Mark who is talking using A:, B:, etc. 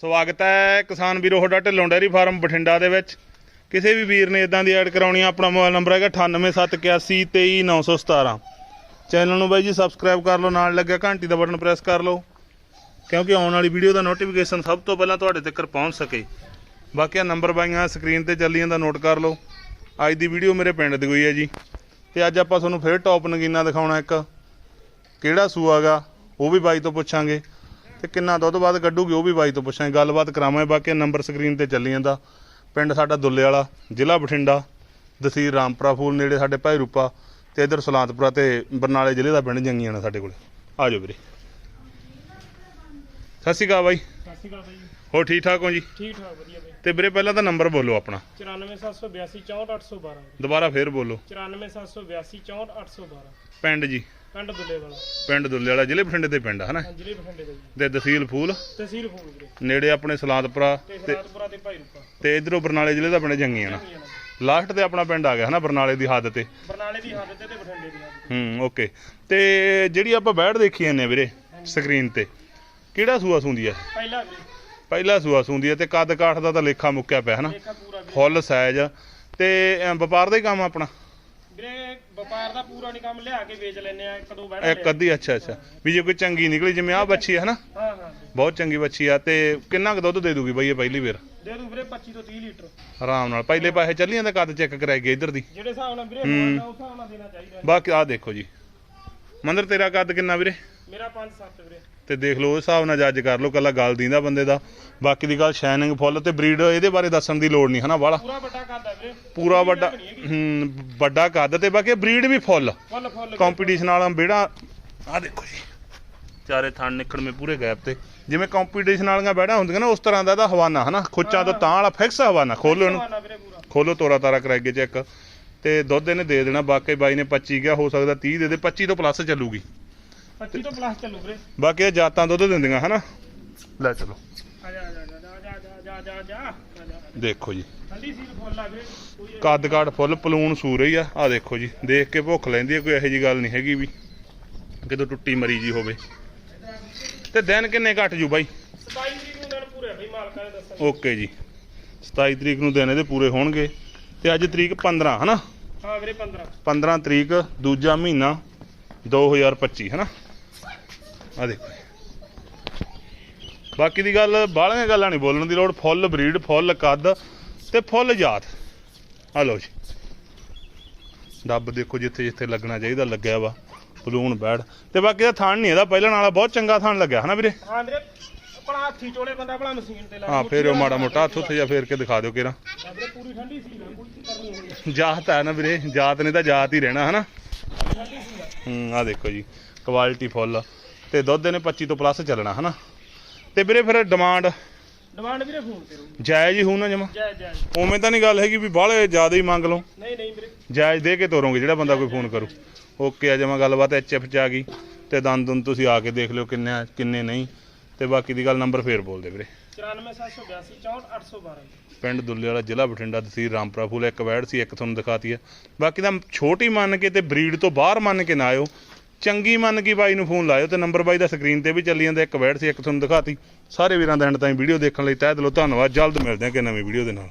A: ਸਵਾਗਤ ਹੈ ਕਿਸਾਨ ਵੀਰੋ ਤੁਹਾਡਾ ਢਿੱਲੋਂ ਡੈਰੀ ਫਾਰਮ ਬਠਿੰਡਾ ਦੇ ਵਿੱਚ। ਕਿਸੇ ਵੀ ਵੀਰ ਨੇ ਇਦਾਂ ਦੀ ਐਡ ਕਰਾਉਣੀ ਆ, ਆਪਣਾ ਮੋਬਾਈਲ ਨੰਬਰ ਹੈਗਾ 9871823917 ਚੈਨਲ ਨੂੰ ਬਾਈ ਜੀ ਸਬਸਕ੍ਰਾਈਬ ਕਰ ਲਓ, ਨਾਲ ਲੱਗਿਆ ਘੰਟੀ ਦਾ ਬਟਨ ਪ੍ਰੈਸ ਕਰ ਲਓ, ਕਿਉਂਕਿ ਆਉਣ ਵਾਲੀ ਵੀਡੀਓ ਦਾ ਨੋਟੀਫਿਕੇਸ਼ਨ ਸਭ ਤੋਂ ਪਹਿਲਾਂ ਤੁਹਾਡੇ ਤੱਕ ਪਹੁੰਚ ਸਕੇ। ਬਾਕੀ ਆ ਨੰਬਰ ਬਾਈਆਂ ਸਕਰੀਨ ਤੇ ਚੱਲੀ ਜਾਂਦਾ ਨੋਟ ਕਰ ਲਓ। ਅੱਜ ਦੀ ਵੀਡੀਓ ਮੇਰੇ ਪਿੰਡ ਦੀ ਹੋਈ ਹੈ ਜੀ। ਤੇ ਅੱਜ ਆਪਾਂ ਤੁਹਾਨੂੰ ਫੇਰ ਟੌਪ ਨਗੀਨਾ ਦਿਖਾਉਣਾ ਇੱਕ। ਕਿਹੜਾ ਸੂਆਗਾ ਉਹ ਵੀ ਬਾਈ ਤੋਂ ਪੁੱਛਾਂਗੇ। ਤੇ ਕਿੰਨਾ ਦੁੱਧ ਬਾਅਦ ਕੱਢੂਗੀ ਉਹ ਵੀ ਬਾਈ ਤੋਂ ਪੁੱਛਾਂਗੇ। ਗੱਲਬਾਤ ਕਰਾਵਾਂਗੇ, ਬਾਕੀ ਨੰਬਰ ਸਕਰੀਨ ਤੇ ਚੱਲੀ ਜਾਂਦਾ। ਪਿੰਡ ਸਾਡਾ ਦੁੱਲੇ ਵਾਲਾ ਜ਼ਿਲ੍ਹਾ ਬਠਿੰਡਾ ਤਹਿਸੀਲ ਰਾਮਪੁਰਾ ਫੂਲ ਨੇੜੇ ਸਾਡੇ ਭਾਈ ਰੂਪਾ ਤੇ ਇਧਰ ਸੁਲਾਂਤਪੁਰਾ ਤੇ ਬਰਨਾਲੇ ਜ਼ਿਲ੍ਹੇ ਦਾ ਪਿੰਡ ਜੰਗੀਆਂ ਨੇ ਸਾਡੇ ਕੋਲ। ਆ ਜਾਓ ਵੀਰੇ। ਸਤਿ ਸ਼੍ਰੀ ਅਕਾਲ ਬਾਈ।
B: ਸ਼੍ਰੀ ਅਕਾਲ ਬਾਈ।
A: ਹੋਰ ਠੀਕ ਠਾਕ ਹੋ ਜੀ?
B: ਠੀਕ ਠਾਕ ਵਧੀਆ ਬਾਈ।
A: ਤੇ ਵੀਰੇ ਪਹਿਲਾਂ ਤਾਂ ਨੰਬਰ ਬੋਲੋ ਆਪਣਾ।
B: 94782 64812
A: ਦੁਬਾਰਾ ਫੇਰ ਬੋਲੋ।
B: 94782 64812
A: ਪਿੰਡ ਜੀ।
B: ਪਿੰਡ ਦੁੱਲੇ ਵਾਲਾ
A: ਪਿੰਡ ਦੁੱਲੇ ਵਾਲਾ ਜ਼ਿਲ੍ਹੇ ਬਠਿੰਡੇ ਦੇ ਪਿੰਡ ਹਨਾ?
B: ਜ਼ਿਲ੍ਹੇ ਬਠਿੰਡੇ ਦਾ ਜੀ।
A: ਤੇ ਤਹਿਸੀਲ ਫੂਲ।
B: ਤਹਿਸੀਲ ਫੂਲ ਵੀਰੇ।
A: ਨੇੜੇ ਆਪਣੇ ਸਲਾਦਪੁਰਾ
B: ਤੇ ਸਰਾਦਪੁਰਾ ਤੇ ਭਾਈ ਰੂਪਾ।
A: ਤੇ ਇਧਰੋਂ ਬਰਨਾਲੇ ਜ਼ਿਲ੍ਹੇ ਦਾ ਪਿੰਡ ਜੰਗੀਆਂ ਨਾ। ਲਾਸਟ ਤੇ ਆਪਣਾ ਪਿੰਡ ਆ ਗਿਆ ਹਨਾ ਬਰਨਾਲੇ ਦੀ ਹੱਦ ਤੇ।
B: ਬਰਨਾਲੇ ਦੀ ਹੱਦ ਤੇ ਤੇ ਬਠਿੰਡੇ ਦੀ ਹੱਦ
A: ਹੂੰ ਓਕੇ। ਤੇ ਜਿਹੜੀ ਆਪਾਂ ਬੈਠ ਦੇਖੀ ਜਾਂਦੇ ਵੀਰੇ ਸਕਰੀਨ ਤੇ। ਕਿਹੜਾ ਸੂਆ ਸੁੰਦੀ ਆ
B: ਤੇ। ਪਹਿਲਾ
A: ਪਹਿਲਾ ਸੂਆ ਸੁੰਦੀ ਆ ਤੇ ਕੱਦ ਕਾਠ ਦਾ ਤਾਂ ਲੇਖਾ ਮੁੱਕਿਆ ਪਿਆ ਹਨਾ?
B: ਦੇਖਾ ਪੂਰਾ ਵੀਰੇ
A: ਫੁੱਲ ਸਾਈਜ਼ ਤੇ ਅ, ਵਪਾਰ ਦਾ ਹੀ ਕੰਮ ਆਪਣਾ?
B: ਵੀਰੇ ਵਪਾਰ ਦਾ ਪੂਰਾ ਨਹੀਂ ਕੰਮ ਲਿਆ ਕੇ ਵੇਚ ਲੈਨੇ ਆ ਇੱਕ ਦੋ ਬੈਠ
A: ਇੱਕ ਅੱਧੀ ਅੱਛਾ ਅੱਛਾ। ਵੀ ਜੇ ਕੋਈ ਚੰਗੀ ਨਿਕਲੀ ਜਿਵੇਂ ਆ ਬੱਚੀ ਹੈ ਹਨਾ?
B: ਹਾਂ ਹਾਂ
A: ਬਹੁਤ ਚੰਗੀ ਬੱਚੀ ਆ ਤੇ ਕਿੰਨਾ ਕੁ ਦੁੱਧ ਦੇ ਦੂਗੀ ਬਈ ਇਹ ਪਹਿਲੀ ਵਾਰ?
B: ਦੇ ਦੂ ਵੀਰੇ 25 ਤੋਂ 30 ਲੀਟਰ।
A: ਆਰਾਮ ਨਾਲ। ਪਹਿਲੇ ਪਾਸੇ ਚੱਲੀ ਜਾਂਦਾ ਕੱਦ ਚੈੱਕ ਕਰਾਈ ਗਏ ਇਧਰ ਦੀ।
B: ਜਿਹੜੇ ਹਿਸਾਬ ਨਾਲ ਵੀਰੇ ਹੋਣਾ ਉਸ ਹਿਸਾਬ ਨਾਲ ਦੇਣਾ ਚਾਹੀਦਾ।
A: ਬਾਕੀ ਆ ਦੇਖੋ ਜੀ। ਮੰਦਰ ਤੇਰਾ ਕੱਦ ਕਿੰਨਾ ਵੀਰੇ?
B: ਮੇਰਾ 5-7 ਵੀਰੇ।
A: ਤੇ ਦੇਖ ਲਓ ਉਸ ਹਿਸਾਬ ਨਾਲ ਜੱਜ ਕਰ ਲਓ ਕੱਲਾ ਗੱਲ ਦੀਂਦਾ ਬੰਦੇ ਦਾ। ਬਾਕੀ ਦੀ ਗੱਲ ਸ਼ਾਈਨਿੰਗ ਫੁੱਲ ਤੇ ਬਰੀਡ ਇਹਦੇ ਬਾਰੇ ਦੱਸਣ ਦੀ ਲੋੜ ਨਹੀਂ ਹਨਾ ਵਾਲਾ?
B: ਪੂਰਾ ਵੱਡਾ ਕਰਦਾ ਵੀਰੇ।
A: ਪੂਰਾ ਵੱਡਾ ਹੂੰ ਵੱਡਾ ਕੱਦ ਤੇ ਬਾਕੀ ਬਰੀਡ ਵੀ ਫੁੱਲ
B: ਫੁੱਲ ਫੁੱਲ
A: ਕੰਪੀਟੀਸ਼ਨ ਵਾਲਾ ਬੇੜਾ ਆ ਦੇਖੋ ਜੀ। ਚਾਰੇ ਥਣ ਨਿਕਲਵੇਂ ਪੂਰੇ ਗੈਪ ਤੇ। ਜਿਵੇਂ ਕੰਪੀਟੀਸ਼ਨ ਵਾਲੀਆਂ ਬੈੜਾ ਹੁੰਦੀਆਂ ਨਾ ਉਸ ਤਰ੍ਹਾਂ ਦਾ ਇਹਦਾ ਹਵਾਨਾ ਹਨਾ? ਖੁੱਚਾਂ ਤੋਂ ਤਾਂ ਵਾਲਾ ਫਿਕਸ ਹਵਾਨਾ ਖੋਲੋ ਇਹਨੂੰ। ਖੋਲੋ ਤੋਰਾ ਤਾਰਾ ਕਰਾਈਏ ਚੈੱਕ ਤੇ ਦੁੱਧ ਇਹਨੇ ਦੇ ਦੇਣਾ ਬਾਕੀ ਬਾਈ ਨੇ 25 ਕਿਹਾ ਹੋ ਸਕਦਾ 30 ਦੇ ਦੇ 25 ਤੋਂ ਪਲੱਸ ਚੱਲੂਗੀ।
B: 25 ਤੋਂ ਪਲੱਸ ਚੱਲੂ ਵੀਰੇ।
A: ਬਾਕੀ ਇਹ ਜਾਤਾਂ ਦੁੱਧ ਦਿੰਦੀਆਂ ਹਨਾ? ਲੈ ਚਲੋ।
B: ਆ ਜਾ ਆ ਜਾ ਆ ਜਾ ਆ ਜਾ ਆ ਜਾ ਆ ਜਾ ਆ ਜਾ
A: ਦੇਖੋ ਜੀ।
B: ਠੰਡੀ ਸੀਲ ਫੁੱਲ ਆ ਵੀਰੇ। ਕੋਈ
A: ਕੱਦ ਕਾਠ ਫੁੱਲ ਪਲੂਣ ਸੂ ਰਹੀ ਆ। ਆ ਦੇਖੋ ਜੀ ਦੇਖ ਕੇ ਭੁੱਖ ਲੈਂਦੀ ਆ ਕੋਈ ਇਹੋ ਜੀ ਗੱਲ ਨਹੀਂ ਹੈਗੀ ਵੀ ਕਿਤੋਂ ਟੁੱਟੀ ਮਰੀ ਜੀ ਹੋਵੇ। ਤੇ ਦਿਨ ਕਿੰਨੇ ਘੱਟ ਜੂ ਬਾਈ?
B: 27 ਤਰੀਕ ਨੂੰ ਦਿਨ ਪੂਰੇ ਬਈ ਮਾਲਕਾਂ ਨੇ ਦੱਸਣ
A: ਓਕੇ ਜੀ। 27 ਤਰੀਕ ਨੂੰ ਦਿਨ ਇਹਦੇ ਪੂਰੇ ਹੋਣਗੇ। ਤੇ ਅੱਜ ਤਰੀਕ 15 ਹਨਾ?
B: ਹਾਂ ਵੀਰੇ 15
A: 15 ਤਰੀਕ ਦੂਜਾ ਮਹੀਨਾ 2025 ਹਨਾ? ਆ ਦੇਖੋ। ਬਾਕੀ ਦੀ ਗੱਲ ਬਾਹਲੀਆਂ ਗੱਲਾਂ ਨਹੀਂ ਬੋਲਣ ਦੀ ਲੋੜ। ਫੁੱਲ ਬਰੀਡ ਫੁੱਲ ਕੱਦ ਤੇ ਫੁੱਲ ਜਾਤ। ਆ ਲਓ ਜੀ। ਡੱਬ ਦੇਖੋ ਜਿੱਥੇ ਜਿੱਥੇ ਲੱਗਣਾ ਚਾਹੀਦਾ ਲੱਗਿਆ ਵਾ। ਬਲੂਨ ਬੈੜ ਤੇ ਬਾਕੀ ਦਾ ਥਣ ਨਹੀਂ ਇਹਦਾ ਪਹਿਲਾਂ ਨਾਲਾ ਬਹੁਤ ਚੰਗਾ ਥਣ ਲੱਗਿਆ ਹਨਾ ਵੀਰੇ?
B: ਹਾਂ ਵੀਰੇ ਆਪਣਾ ਹੱਥੀ ਚੋਲੇ ਬੰਦਾ ਆਪਣਾ ਮਸ਼ੀਨ ਤੇ ਲਾ
A: ਹਾਂ ਫੇਰ ਉਹ ਮਾੜਾ ਮੋਟਾ ਹੱਥ ਉੱਥੇ ਜਾਂ ਫੇਰ ਕੇ ਦਿਖਾ ਦਿਓ ਕਿਰਾ
B: ਵੀਰੇ ਪੂਰੀ ਠੰਡੀ ਸੀਲ ਆ ਕੋਈ ਕਰਨੀ
A: ਜਾਤ ਹੈ ਨਾ ਵੀਰੇ ਜਾਤ ਨੇ ਤਾਂ ਜਾਤ ਹੀ ਰਹਿਣਾ ਹਨਾ? ਹੂੰ ਆ ਦੇਖੋ ਜੀ। Quality full. ਤੇ ਦੁੱਧ ਇਹਨੇ 25 ਤੋਂ ਪਲੱਸ ਚੱਲਣਾ ਹਨਾ? ਤੇ ਵੀਰੇ ਫਿਰ ਡਿਮਾਂਡ
B: ਡਿਮਾਂਡ ਵੀਰੇ ਫੋਨ ਤੇ ਰਹੂ
A: ਜਾਇਜ਼ ਹੀ ਹੋਊ ਨਾ ਜਮਾ?
B: ਜੈ ਜੈ
A: ਉਵੇਂ ਤਾਂ ਨਹੀਂ ਗੱਲ ਹੈਗੀ ਵੀ ਬਾਹਲੇ ਜ਼ਿਆਦਾ ਹੀ ਮੰਗ ਲਓ।
B: ਨਹੀਂ ਨਹੀਂ ਵੀਰੇ।
A: ਜਾਇਜ਼ ਦੇ ਕੇ ਤੋਰੋਗੇ ਜਿਹੜਾ ਬੰਦਾ ਕੋਈ ਫੋਨ ਕਰੂ। ਓਕੇ ਆ ਜਮਾ ਗੱਲਬਾਤ ਐਚਐਫ ਚ ਆ ਗਈ। ਤੇ ਦੰਦ ਦੁੰਦ ਤੁਸੀਂ ਆ ਕੇ ਦੇਖ ਲਿਓ ਕਿੰਨੇ ਆ, ਕਿੰਨੇ ਨਹੀਂ। ਤੇ ਬਾਕੀ ਦੀ ਗੱਲ ਨੰਬਰ ਫੇਰ ਬੋਲ ਦੇ ਵੀਰੇ
B: 94782 64812
A: ਪਿੰਡ ਦੁੱਲੇ ਵਾਲਾ ਜ਼ਿਲ੍ਹਾ ਬਠਿੰਡਾ ਤਹਿਸੀਲ ਰਾਮਪੁਰਾ ਫੂਲ ਇੱਕ ਵੈੜ ਸੀ ਇੱਕ ਤੁਹਾਨੂੰ ਦਿਖਾਤੀ ਹੈ। ਬਾਕੀ ਤਾਂ ਛੋਟੀ ਮੰਨ ਕੇ ਤੇ ਬਰੀਡ ਤੋਂ ਬਾਹਰ ਮੰਨ ਕੇ ਨਾ ਆਇਓ। ਚੰਗੀ ਮੰਨ ਕੇ ਬਾਈ ਨੂੰ ਫੋਨ ਲਾਇਓ ਤੇ ਨੰਬਰ ਬਾਈ ਦਾ ਸਕਰੀਨ ਤੇ ਵੀ ਚੱਲੀ ਜਾਂਦਾ, ਇੱਕ ਵੈੜ ਸੀ, ਇੱਕ ਤੁਹਾਨੂੰ ਦਿਖਾਤੀ। ਸਾਰੇ ਵੀਰਾਂ ਦਾ ਐਂਡ ਤਾਈਂ ਵੀਡੀਓ ਦੇਖਣ ਲਈ ਤਹਿ ਦਿਲੋਂ ਧੰਨਵਾਦ। ਜਲਦ ਮਿਲਦੇ ਹਾਂ ਕਿ ਨਵੀਂ ਵੀਡੀਓ ਦੇ ਨਾਲ।